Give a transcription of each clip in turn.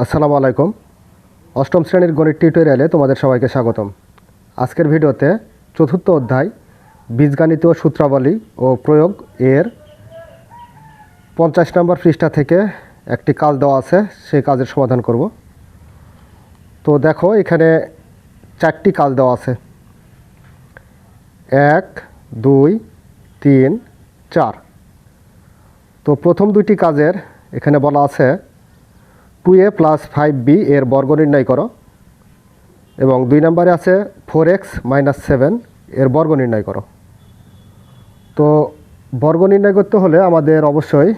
আসসালামু আলাইকুম। অষ্টম শ্রেণির গণিত টিউটোরিয়ালে তোমাদের সবাইকে স্বাগতম। আজকের ভিডিওতে চতুর্থ অধ্যায়, বীজগাণিতীয় সূত্রাবলী ও প্রয়োগ এর পঞ্চাশ নম্বর পৃষ্ঠা থেকে একটি কাজ দেওয়া আছে, সেই কাজের সমাধান করব। তো দেখো, এখানে চারটি কাজ দেওয়া আছে। এক, দুই, তিন, চার। তো প্রথম দুইটি কাজের এখানে বলা আছে two A plus five B এর বর্গ নির্ণয় করো। এবং দুই নম্বরে আছে ফোর এক্স মাইনাস সেভেন এর বর্গ নির্ণয় করো। তো বর্গ নির্ণয় করতে হলে আমাদের অবশ্যই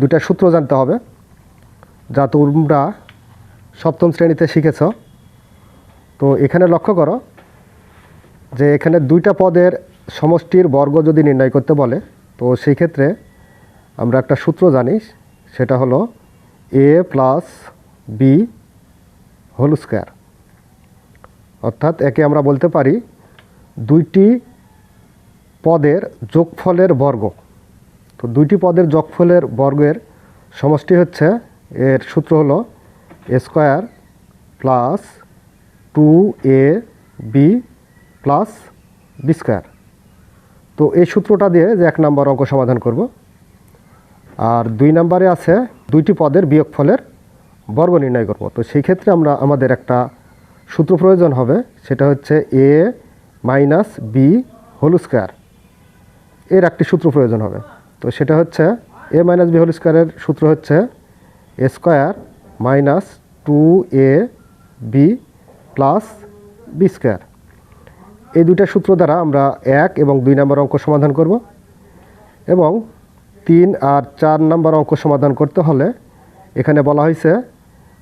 দুটা সূত্র জানতে হবে, যা তোমরা সপ্তম শ্রেণীতে শিখেছ। তো এখানে লক্ষ্য করো যে এখানে দুইটা পদের সমষ্টির বর্গ যদি নির্ণয় করতে বলে, তো সেই ক্ষেত্রে আমরা একটা সূত্র জানি, সেটা হলো A plus B whole square অর্থাৎ একে আমরা বলতে পারি দুইটি পদের যোগফলের বর্গ। তো দুইটি পদের যোগফলের বর্গের সমষ্টি হচ্ছে, এর সূত্র হলো A square plus two A B plus B square তো এই সূত্রটা দিয়ে যে এক নম্বর অঙ্ক সমাধান করব। আর দুই নম্বরে আছে দুইটি পদের বিয়োগফলের বর্গ নির্ণয় করব। তো সেই ক্ষেত্রে আমরা আমাদের একটা সূত্র প্রয়োজন হবে, সেটা হচ্ছে A minus B whole square. এর একটি সূত্র প্রয়োজন হবে। তো সেটা হচ্ছে এ মাইনাস বি হোল স্কোয়ারের সূত্র হচ্ছে A square minus two A B plus B square. এই দুইটা সূত্র দ্বারা আমরা এক এবং দুই নম্বর অঙ্ক সমাধান করব এবং তিন আর চার নম্বর অঙ্ক সমাধান করতে হলে এখানে বলা হয়েছে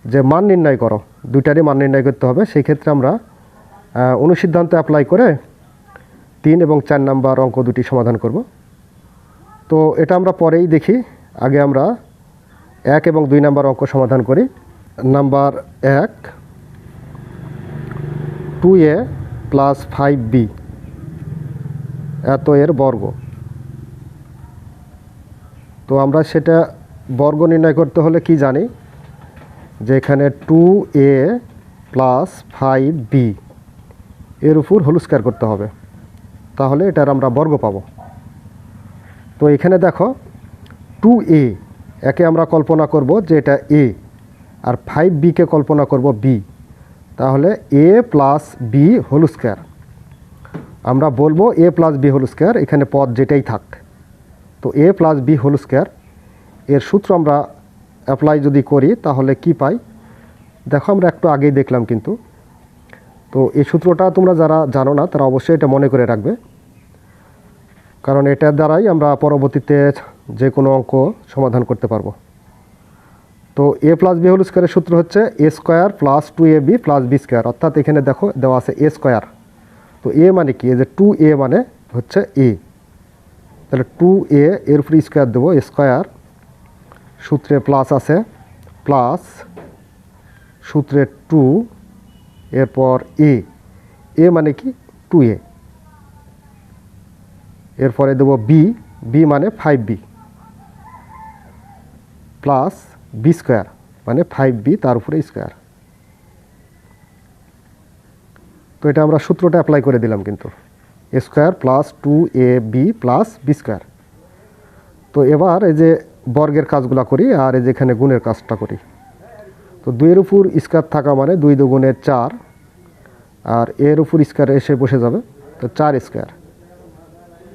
যে মান নির্ণয় করো। দুইটারই মান নির্ণয় করতে হবে। সেই ক্ষেত্রে আমরা অনুসিদ্ধান্ত অ্যাপ্লাই করে তিন এবং চার নাম্বার অঙ্ক দুটি সমাধান করব। তো এটা আমরা পরেই দেখি। আগে আমরা এক এবং দুই নাম্বার অঙ্ক সমাধান করি। নাম্বার এক two A plus five B এত এর বর্গ। তো আমরা সেটা বর্গ নির্ণয় করতে হলে কি জানি? যে এখানে two A plus five B এর উপর হলুস্কার করতে হবে। তাহলে এটার আমরা বর্গ পাব। তো এখানে দেখো টু এ একে আমরা কল্পনা করব যে এটা এ আর ফাইভ বিকে কল্পনা করব বি তাহলে A plus B whole square আমরা বলব A plus B whole square এখানে পদ যেটাই থাক। তো A plus B whole square এর সূত্র আমরা অ্যাপ্লাই যদি করি, তাহলে কি পাই? দেখো, আমরা একটু আগেই দেখলাম কিন্তু। তো এই সূত্রটা তোমরা যারা জানো না, তারা অবশ্যই এটা মনে করে রাখবে। কারণ এটার দ্বারাই আমরা পরবর্তীতে যে কোনো অঙ্ক সমাধান করতে পারব। তো এ প্লাস বি হোল স্কোয়ারের সূত্র হচ্ছে A square plus two A B plus B square অর্থাৎ এখানে দেখো, দেওয়া আছে এ স্কোয়ার তো এ মানে কি? এই যে টু এ মানে হচ্ছে এ তাহলে টু এ এর উপরে স্কোয়ার দেবো স্কোয়ার সূত্রে প্লাস আছে প্লাস সূত্রে টু এরপর এ এ মানে কি? টু এ এরপরে দেবো বি বি মানে five B plus B square মানে ফাইভ বি তার উপরে স্কোয়ার তো এটা আমরা সূত্রটা অ্যাপ্লাই করে দিলাম কিন্তু। Square plus two A B plus B square. তো এবার এই যে বর্গের কাজগুলো করি আর এই যে এখানে গুণের কাজটা করি। তো দুইয়ের উপর স্কোয়ার থাকা মানে দুই দুগুণের চার, আর এর উপর স্কোয়ার এসে বসে যাবে, তো চার স্কোয়ার।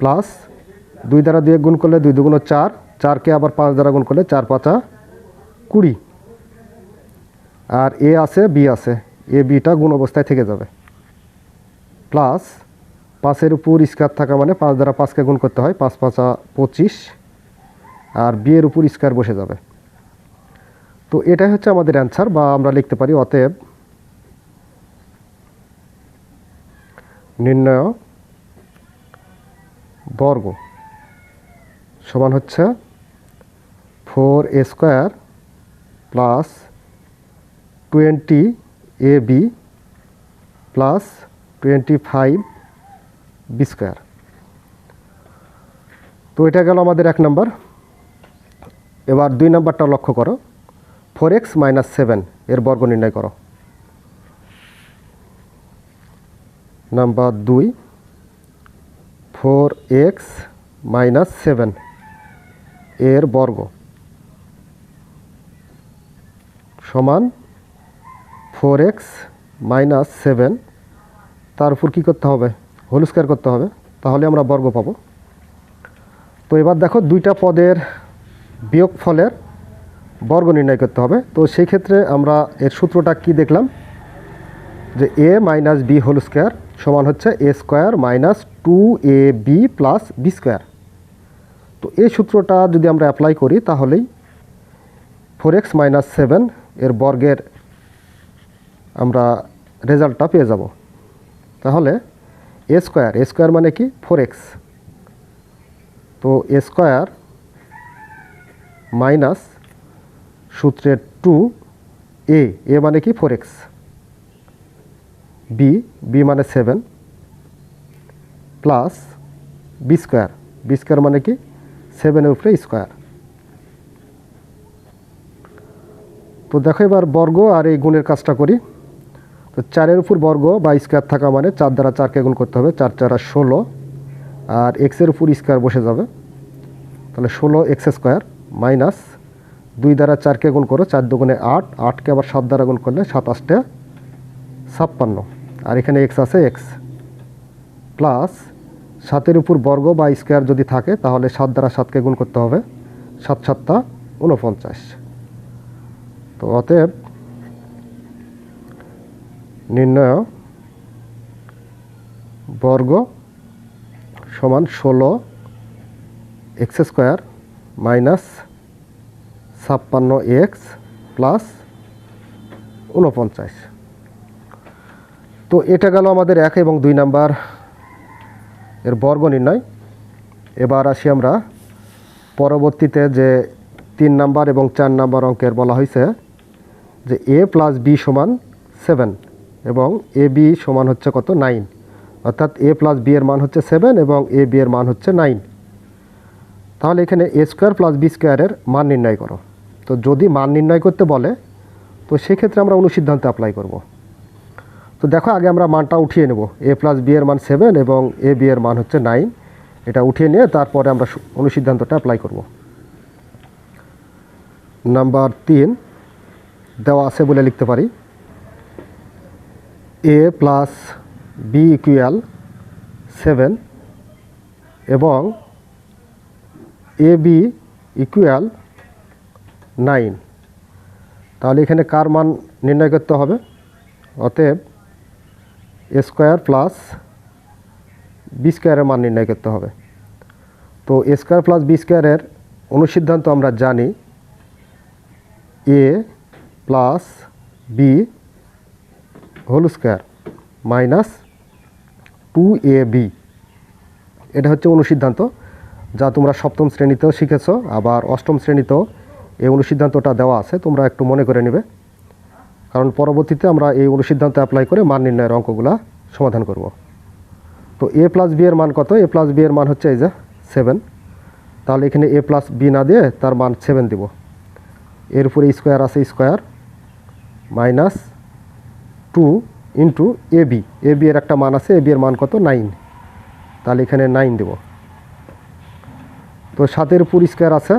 প্লাস দুই দ্বারা দুই গুণ করলে দুই দুগুণ চার, চারকে আবার পাঁচ দ্বারা গুণ করলে চার পাঁচা কুড়ি। আর এ আছে, বি আছে, এ বিটা গুণ অবস্থায় থেকে যাবে। প্লাস পাঁচের উপর স্কার থাকা মানে পাঁচ দ্বারা পাঁচকে গুণ করতে হয়, পাঁচ পাঁচা পঁচিশ, আর বিয়ের উপর স্কোয়ার বসে যাবে। তো এটাই হচ্ছে আমাদের অ্যান্সার বা আমরা লিখতে পারি অতএব নির্ণয় বর্গ সমান হচ্ছে four A square plus twenty A B plus twenty five B square তো এটা গেল আমাদের এক নম্বর এবার দুই নাম্বারটা লক্ষ্য করো। ফোর এক্স মাইনাস সেভেন এর বর্গ নির্ণয় করো। নাম্বার দুই ফোর এক্স মাইনাস সেভেন এর বর্গ সমান ফোর এক্স মাইনাস সেভেন তার উপর কী করতে হবে? হোল স্কোয়ার করতে হবে, তাহলে আমরা বর্গ পাবো। তো এবার দেখো দুইটা পদের বিয়োগ ফলের বর্গ নির্ণয় করতে হবে। তো সেই ক্ষেত্রে আমরা এর সূত্রটা কি দেখলাম? যে A minus B whole square সমান হচ্ছে A square minus two A B plus B square তো এই সূত্রটা যদি আমরা অ্যাপ্লাই করি, তাহলেই ফোর এক্স মাইনাস সেভেন এর বর্গের আমরা রেজাল্টটা পেয়ে যাব। তাহলে এ স্কোয়ার এ স্কোয়ার মানে কি? ফোর এক্স তো এ স্কোয়ার মাইনাস সূত্রের টু এ এ মানে কি? ফোর এক্স বি বি মানে seven plus B square B square মানে কি? সেভেনের উপরে স্কোয়ার তো দেখো এবার বর্গ আর এই গুণের কাজটা করি। তো চারের উপর বর্গ বা স্কোয়ার থাকা মানে চার দ্বারা চারকে গুণ করতে হবে, চার চারা ষোলো। আর এক্সের উপর স্কোয়ার বসে যাবে। তাহলে ষোলো এক্স স্কোয়ার মাইনাস দুই দ্বারা চারকে গুণ করো, চার দুগুণে আট। আটকে আবার সাত দ্বারা গুণ করলে সাতাশটা ছাপ্পান্ন। আর এখানে এক্স আছে এক্স প্লাস সাতের উপর বর্গ বা স্কোয়ার যদি থাকে, তাহলে সাত দ্বারা সাতকে গুণ করতে হবে, সাত সাতটা উনপঞ্চাশ তো অতএব নির্ণয় বর্গ সমান ষোলো এক্স স্কোয়ার মাইনাস ছাপ্পান্ন এক্স প্লাস উনপঞ্চাশ তো এটা গেল আমাদের এক এবং দুই নাম্বার এর বর্গ নির্ণয়। এবার আসি আমরা পরবর্তীতে যে তিন নাম্বার এবং চার নাম্বার অঙ্কের বলা হয়েছে যে এ প্লাস বি সমান সেভেন। এবং এ বি সমান হচ্ছে কত? নাইন। অর্থাৎ এ প্লাস বি এর মান হচ্ছে সেভেন এবং এ বি এর মান হচ্ছে নাইন। তাহলে এখানে এ স্কোয়ার প্লাস বি স্কোয়ারের মান নির্ণয় করো। তো যদি মান নির্ণয় করতে বলে, তো সেক্ষেত্রে আমরা অনুসিদ্ধান্ত অ্যাপ্লাই করব। তো দেখো, আগে আমরা মানটা উঠিয়ে নেব। এ প্লাস বি এর মান সেভেন এবং এ বি এর মান হচ্ছে নাইন। এটা উঠিয়ে নিয়ে তারপরে আমরা অনুসিদ্ধান্তটা অ্যাপ্লাই করব। নাম্বার তিন, দেওয়া আছে বলে লিখতে পারি। A plus B equal seven এবং এ বি ইকুয়াল নাইন তাহলে এখানে কার মান নির্ণয় করতে হবে? অতএব স্কোয়ার প্লাস বি স্কোয়ারের মান নির্ণয় করতে হবে। তো স্কোয়ার প্লাস বি স্কোয়ারের অনুসিদ্ধান্ত আমরা জানি A plus B whole square minus two A B এটা হচ্ছে অনুসিদ্ধান্ত, যা তোমরা সপ্তম শ্রেণীতেও শিখেছ, আবার অষ্টম শ্রেণীতেও এই অনুসিদ্ধান্তটা দেওয়া আছে, তোমরা একটু মনে করে নেবে। কারণ পরবর্তীতে আমরা এই অনুসিদ্ধান্ত অ্যাপ্লাই করে মান নির্ণয়ের অঙ্কগুলা সমাধান করব। তো এ প্লাস বি এর মান কত? এ প্লাস বি এর মান হচ্ছে এই যে সেভেন তাহলে এখানে এ প্লাস বি না দিয়ে তার মান সেভেন দিব। এর উপরে স্কোয়ার আছে square minus two into A B A B এর একটা মান আছে এ বি এর মান কত? নাইন তাহলে এখানে নাইন দেব। তো সাতের উপর স্কোয়ার আছে,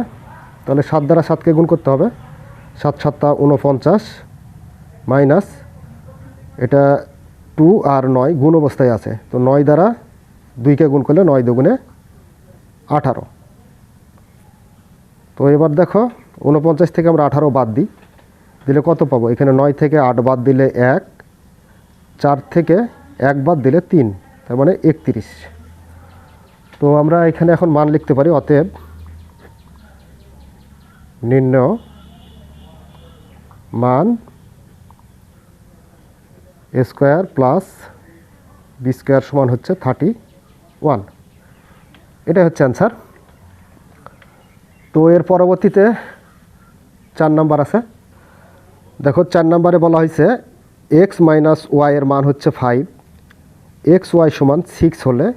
তাহলে সাত দ্বারা সাতকে গুণ করতে হবে। সাত সাতটা উনপঞ্চাশ মাইনাস এটা টু আর নয় গুণ অবস্থায় আছে। তো নয় দ্বারা দুইকে গুণ করলে নয় দুগুণে আঠারো। তো এবার দেখো উনপঞ্চাশ থেকে আমরা আঠারো বাদ দিই। দিলে কত পাবো? এখানে নয় থেকে আট বাদ দিলে এক চার থেকে একবার দিলে তিন, তার মানে একত্রিশ। তো আমরা এখানে এখন মান লিখতে পারি অতএব নির্ণয় মান স্কোয়ার প্লাস বি স্কোয়ার সমান হচ্ছে থার্টি ওয়ান এটাই হচ্ছে অ্যান্সার তো এর পরবর্তীতে চার নাম্বার আছে। দেখো চার নাম্বারে বলা হয়েছে এক্স মাইনাস ওয়াই এর মান হচ্ছে ফাইভ এক্স ওয়াই সমান সিক্স হলে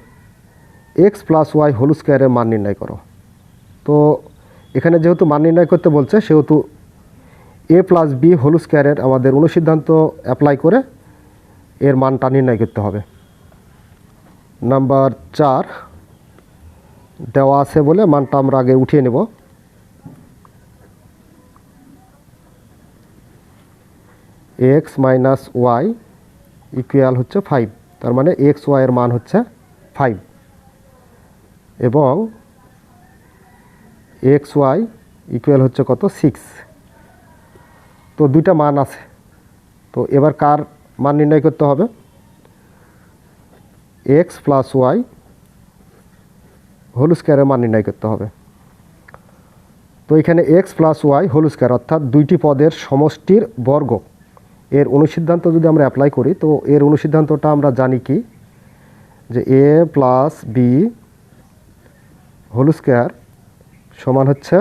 এক্স প্লাস ওয়াই হোল স্কোয়ারের মান নির্ণয় করো। তো এখানে যেহেতু মান নির্ণয় করতে বলছে, সেহেতু এ প্লাস বি হোল স্কোয়ারের আমাদের অনুসিদ্ধান্ত অ্যাপ্লাই করে এর মানটা নির্ণয় করতে হবে। নাম্বার চার দেওয়া আছে বলে মানটা আমরা আগে উঠিয়ে নেব। এক্স মাইনাস ওয়াই ইকুয়াল হচ্ছে ফাইভ তার মানে এক্স ওয়াইয়ের মান হচ্ছে ফাইভ এবং এক্স ওয়াই ইকুয়াল হচ্ছে কত সিক্স তো দুইটা মান আছে। তো এবার কার মান নির্ণয় করতে হবে? এক্স প্লাস ওয়াই হোল স্কোয়ারের মান নির্ণয় করতে হবে। তো এখানে X plus Y whole square অর্থাৎ দুইটি পদের সমষ্টির বর্গ। এর অনুসিদ্ধান্ত যদি আমরা অ্যাপ্লাই করি, তো এর অনুসিদ্ধান্তটা আমরা জানি কি? যে A plus B whole square সমান হচ্ছে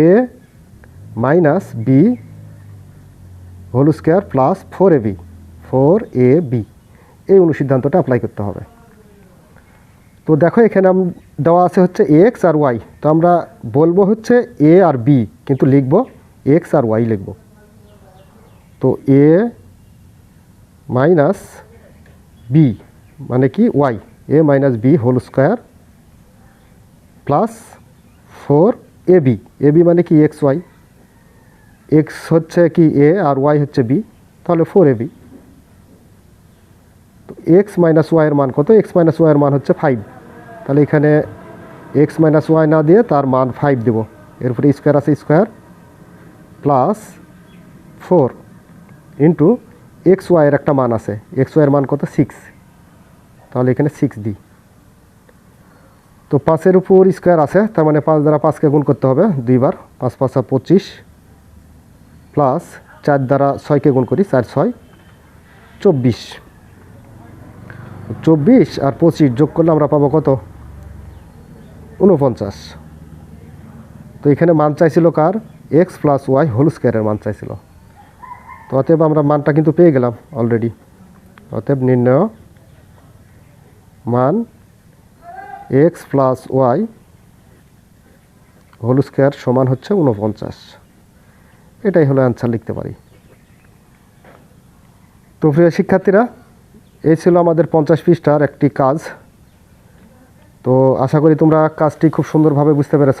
A minus B whole square plus four A B four A B এই অনুসিদ্ধান্তটা অ্যাপ্লাই করতে হবে। তো দেখো এখানে দেওয়া আছে হচ্ছে এক্স আর ওয়াই তো আমরা বলব হচ্ছে এ আর বি কিন্তু লিখব এক্স আর ওয়াই লিখব। তো এ মাইনাস বি মানে কি? Y A minus B whole square plus four A B A B মানে কি? এক্স ওয়াই এক্স হচ্ছে কি? এ আর ওয়াই হচ্ছে বি তাহলে ফোর এ বি তো এক্স মাইনাস ওয়াইয়ের মান কত? এক্স মাইনাস ওয়াইয়ের মান হচ্ছে ফাইভ তাহলে এখানে এক্স মাইনাস ওয়াই না দিয়ে তার মান ফাইভ দেব। এরপরে স্কোয়ার আছে square plus four into X ওয়াইয়ের একটা মান আছে। এক্স ওয়াইয়ের মান কত? সিক্স তাহলে এখানে সিক্স দিই তো পাঁচের উপর স্কোয়ার আছে, তার মানে পাঁচ দ্বারা পাঁচকে গুণ করতে হবে দুইবার। পাঁচ পাঁচা পঁচিশ প্লাস চার দ্বারা ছয়কে গুণ করি, চার ছয়, চব্বিশ। চব্বিশ আর পঁচিশ যোগ করলে আমরা পাবো কত? উনপঞ্চাশ তো এখানে মান চাইছিল কার? এক্স প্লাস ওয়াই হোল স্কোয়ারের মান চাইছিল। তো অতএব আমরা মানটা কিন্তু পেয়ে গেলাম অলরেডি অতএব নির্ণয় মান X plus Y whole square সমান হচ্ছে উনপঞ্চাশ এটাই হলো অ্যান্সার লিখতে পারি। তো প্রিয় শিক্ষার্থীরা, এই ছিল আমাদের পঞ্চাশ পৃষ্ঠার একটি কাজ। তো আশা করি তোমরা কাজটি খুব সুন্দরভাবে বুঝতে পেরেছ।